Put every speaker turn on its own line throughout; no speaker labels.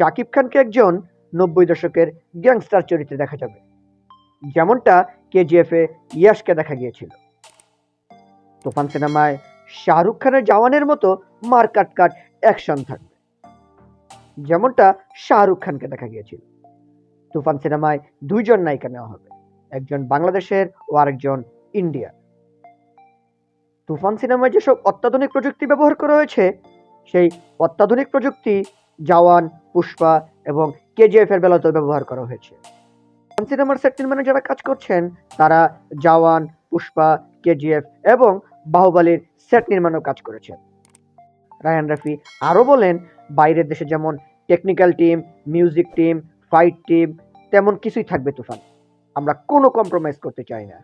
শাকিব খানকে একজন নব্বই দশকের গ্যাংস্টার চরিত্রে দেখা যাবে। যেমনটা কেজিএফ এ ইয়াশকে দেখা গিয়েছিল। তুফান সিনেমায় শাহরুখ খানের জওয়ানের মতো মার কাট কাট অ্যাকশন থাকবে। যেমনটা শাহরুখ খানকে দেখা গিয়েছিল। তুফান সিনেমায় দুইজন নায়িকা নেওয়া হবে, একজন বাংলাদেশের ও আরেকজন ইন্ডিয়া তুফান সিনেমায় যেসব অত্যাধুনিক প্রযুক্তি ব্যবহার করা হয়েছে, সেই অত্যাধুনিক প্রযুক্তি, জওয়ান পুষ্পা এবং কেজিএফ এর বেলাতেও ব্যবহার করা হয়েছে। সিনেমার সেট নির্মাণে যারা কাজ করছেন, তারা জাওয়ান পুষ্পা কেজিএফ এবং বাহুবালির সেট নির্মাণেও কাজ করেছেন। রায়ান রাফি আরও বলেন, বাইরের দেশে যেমন technical team music team fight team তেমন কিছুই থাকবে তুফান। আমরা কোনো কম্প্রোমাইজ করতে চাই না।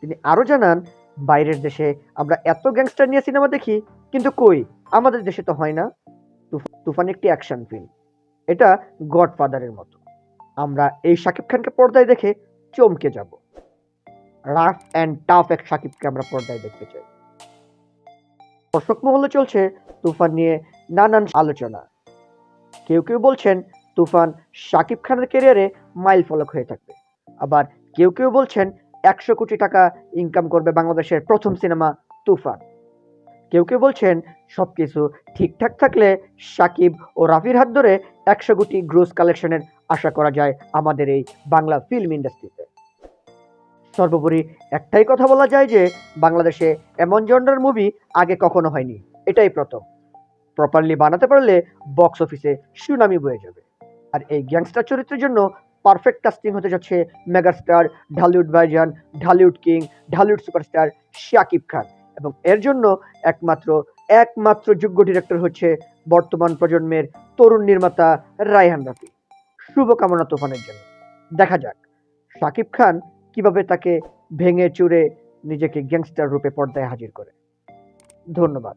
তিনি আরও জানান, বাইরের দেশে আমরা এত গ্যাংস্টার নিয়ে সিনেমা দেখি, কিন্তু কই? আমাদের দেশে তো হয় না। তুফান একটি অ্যাকশন ফিল্ম এটা গডফাদারের মতো। আমরা এই শাকিব খানকে পর্দায় দেখে চমকে যাব। রাফ অ্যান্ড টাফ এক শাকিবকে আমরা পর্দায় দেখতে চাই। দর্শক মহলে চলছে তুফান নিয়ে নানান আলোচনা। কেউ কেউ বলছেন তুফান শাকিব খানের ক্যারিয়ারে মাইল ফলক হয়ে থাকবে। আবার কেউ কেউ বলছেন একশো কোটি টাকা ইনকাম করবে বাংলাদেশের প্রথম সিনেমা তুফান। কেউ কেউ বলছেন সব কিছু ঠিকঠাক থাকলে সাকিব ও রাফির হাত ধরে একশো কোটি গ্রোস কালেকশনের আশা করা যায় আমাদের এই বাংলা ফিল্ম ইন্ডাস্ট্রিতে সর্বোপরি একটাই কথা বলা যায় যে, বাংলাদেশে এমন জন্ডার মুভি আগে কখনো হয়নি। এটাই প্রথম। প্রপারলি বানাতে পারলে বক্স অফিসে সুনামি বয়ে যাবে। আর এই গ্যাংস্টার চরিত্রের জন্য পারফেক্ট কাস্টিং হতে যাচ্ছে মেগাস্টার ঢালিউড ভাইজান ঢালিউড কিং ঢালিউড সুপারস্টার শাকিব খান। এবং এর জন্য একমাত্র একমাত্র যোগ্য ডিরেক্টর হচ্ছে বর্তমান প্রজন্মের তরুণ নির্মাতা রায়হান রাফি। শুভকামনা তুফানের জন্য। দেখা যাক, শাকিব খান কীভাবে তাকে ভেঙে চুরে নিজেকে গ্যাংস্টার রূপে পর্দায় হাজির করে। ধন্যবাদ।